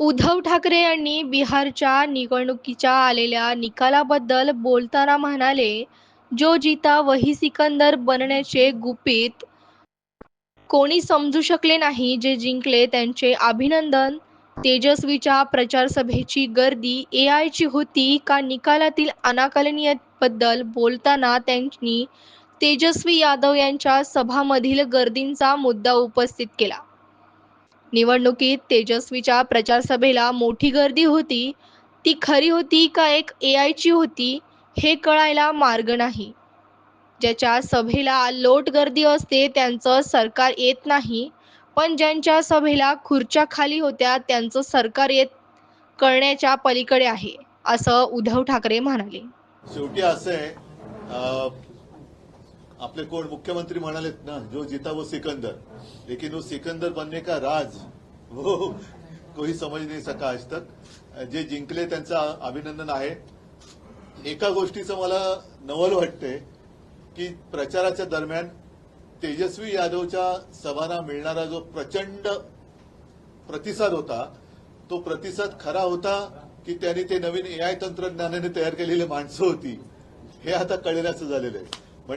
उद्धव ठाकरे यांनी बिहारच्या निवडणुकीच्या आलेल्या निकालाबद्दल बोलताना म्हणाले जो जिता वही सिकंदर बनण्याचे गुपित कोणी समजू शकले नाही जे जिंकले त्यांचे अभिनंदन तेजस्वीच्या प्रचारसभेची गर्दी ए आयची होती का निकालातील अनाकलनीयबद्दल बोलताना त्यांनी तेजस्वी यादव यांच्या सभामधील गर्दींचा मुद्दा उपस्थित केला. निवडणुकीत तेजस्वीच्या प्रचारसभेला मोठी गर्दी होती. ती खरी होती का एक ए आयची होती हे कळायला मार्ग नाही. ज्याच्या सभेला लोट गर्दी असते त्यांचं सरकार येत नाही पण ज्यांच्या सभेला खुर्च्या खाली होत्या त्यांचं सरकार येत कळण्याच्या पलीकडे आहे असं उद्धव ठाकरे म्हणाले. शेवटी असं आहे आपले कोण मुख्यमंत्री म्हणालेत ना जो जीता वो सिकंदर. लेकिन वो सिकंदर बनने का राज वो कोई समज नाही सका आज तक. जे जिंकले त्यांचं अभिनंदन आहे. एका गोष्टीचं मला नवल वाटतंय की प्रचाराच्या दरम्यान तेजस्वी यादवच्या सभांना मिळणारा जो प्रचंड प्रतिसाद होता तो प्रतिसाद खरा होता की त्यांनी ते नवीन एआय तंत्रज्ञानाने तयार केलेली माणसं होती. हे आता कळेनाचं झालेलं आहे.